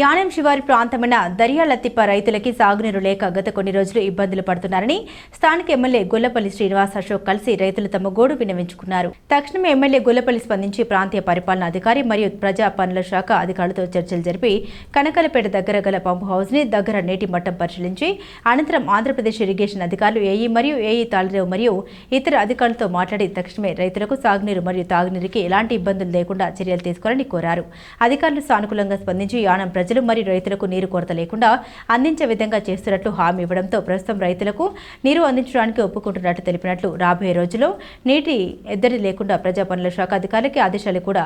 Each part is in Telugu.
యానం శివారి ప్రాంతమైన దర్యాలత్తిప్ప రైతులకి సాగునీరు లేక గత కొన్ని రోజులు ఇబ్బందులు పడుతున్నారని స్థానిక ఎమ్మెల్యే గొల్లపల్లి శ్రీనివాస్ అశోక్ కలిసి రైతులు తమ గోడు విన్నవించుకున్నారు. తక్షణమే ఎమ్మెల్యే గొల్లపల్లి స్పందించి ప్రాంతీయ పరిపాలన అధికారి మరియు ప్రజా పనుల శాఖ అధికారులతో చర్చలు జరిపి కనకలపేట దగ్గర గల పంపు హౌస్ని దగ్గర నీటి మట్టం పరిశీలించి అనంతరం ఆంధ్రప్రదేశ్ ఇరిగేషన్ అధికారులు ఏఈ మరియు ఏఈ తాళరేవు మరియు ఇతర అధికారులతో మాట్లాడి తక్షణమే రైతులకు సాగునీరు మరియు తాగునీరుకి ఎలాంటి ఇబ్బందులు లేకుండా చర్యలు తీసుకోవాలని కోరారు. అధికారులు సానుకూలంగా స్పందించి యానం ప్రజలు ప్రజలు మరియు రైతులకు నీరు కొరత లేకుండా అందించే విధంగా చేస్తున్నట్లు హామీ ఇవ్వడంతో ప్రస్తుతం రైతులకు నీరు అందించడానికి ఒప్పుకుంటున్నట్లు తెలిపినట్లు రాబోయే రోజుల్లో నీటి ఎద్దడి లేకుండా ప్రజా పనుల శాఖ అధికారులకి ఆదేశాలు కూడా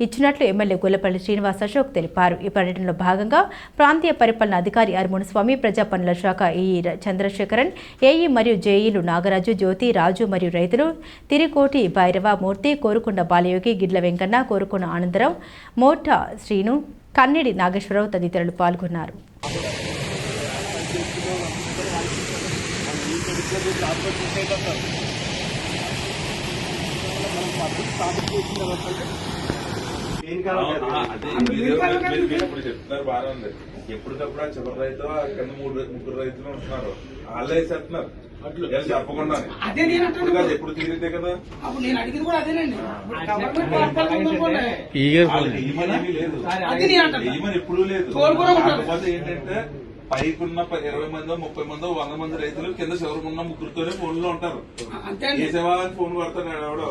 ఇచ్చినట్లు ఎమ్మెల్యే గొల్లపల్లి శ్రీనివాస్ అశోక్ తెలిపారు. ఈ పర్యటనలో భాగంగా ప్రాంతీయ పరిపాలన అధికారి అరుమును స్వామి ప్రజా పనుల శాఖ ఈఈ చంద్రశేఖరన్ ఏఈ మరియు జేఈలు నాగరాజు జ్యోతి రాజు మరియు రైతులు తిరికోటి భైరవ మూర్తి కోరుకొండ బాలయోగి గిడ్ల వెంకన్న కోరుకొండ ఆనందరావు మోట శ్రీను కన్నిడి నాగేశ్వరరావు తదితరులు పాల్గొన్నారు. అదే ఇప్పుడు చెప్తున్నారు బాగా ఉంది. ఎప్పటికప్పుడు ఆ చివరి రైతు కింద మూడు ముగ్గురు రైతులు ఉంటున్నారు. వాళ్ళే వేసేస్తున్నారు చెప్పకుండా ఎప్పుడు తీరితే కదా? అప్పుడు నేను అడిగింది కూడా అదేనండి. లేదు. ఎప్పుడూ లేదు. ఏంటంటే పైకున్న ఇరవై మందో ముప్పై మందో వంద మంది రైతులు కింద చివరికున్న ముగ్గురుతోనే ఫోన్లో ఉంటారు. అంతే అండి. ఏ సేవాలని ఫోన్ పడతాడు ఎవడో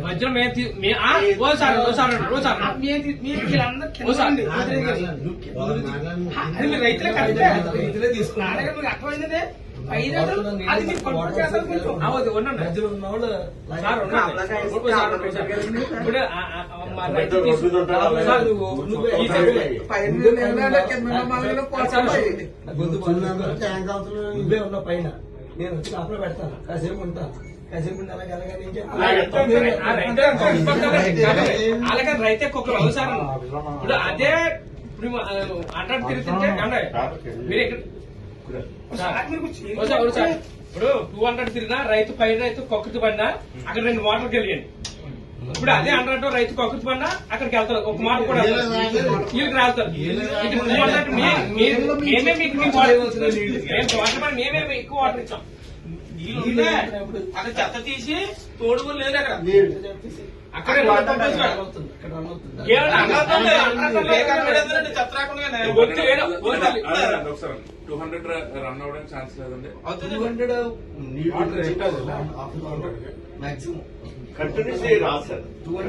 మధ్యలో మేము రైతులే కరెక్టే. నాన్నగారు మీకు అర్థమైందే నువ్వు ఉన్న పైన నేను వచ్చి లోపల పెడతాను కాసేపు ఉంటాను అలాగే రైతు కుక్కలు అవసరం ఇప్పుడు అదే ఇప్పుడు అడ్డాడు తిరుగుతుంటే అంటే మీరు ఇప్పుడు టూ హండ్రెడ్ తిరిగినా రైతు పైన రైతు కొక్కతి పడినా అక్కడ రెండు మోటార్కి వెళ్ళండి ఇప్పుడు అదే హండ్రెడ్ రైతు కొక్కతి పడినా అక్కడికి వెళ్తారు. ఒక మాట కూడా. వీళ్ళకి మే- మేమే మీకు మేము వాటర్ మేమే ఎక్కువ వాటర్ ఇచ్చాం నీళ్ళు అక్కడ చెత్త తీసి తోడు కూడా లేదు అక్కడ. చెత్త రాకుండా టూ హండ్రెడ్ రన్ అవ్వడానికి ఛాన్స్ లేదండి. Two hundred. మాక్సిమం కంటిన్యూస్ రాదు సార్ టూ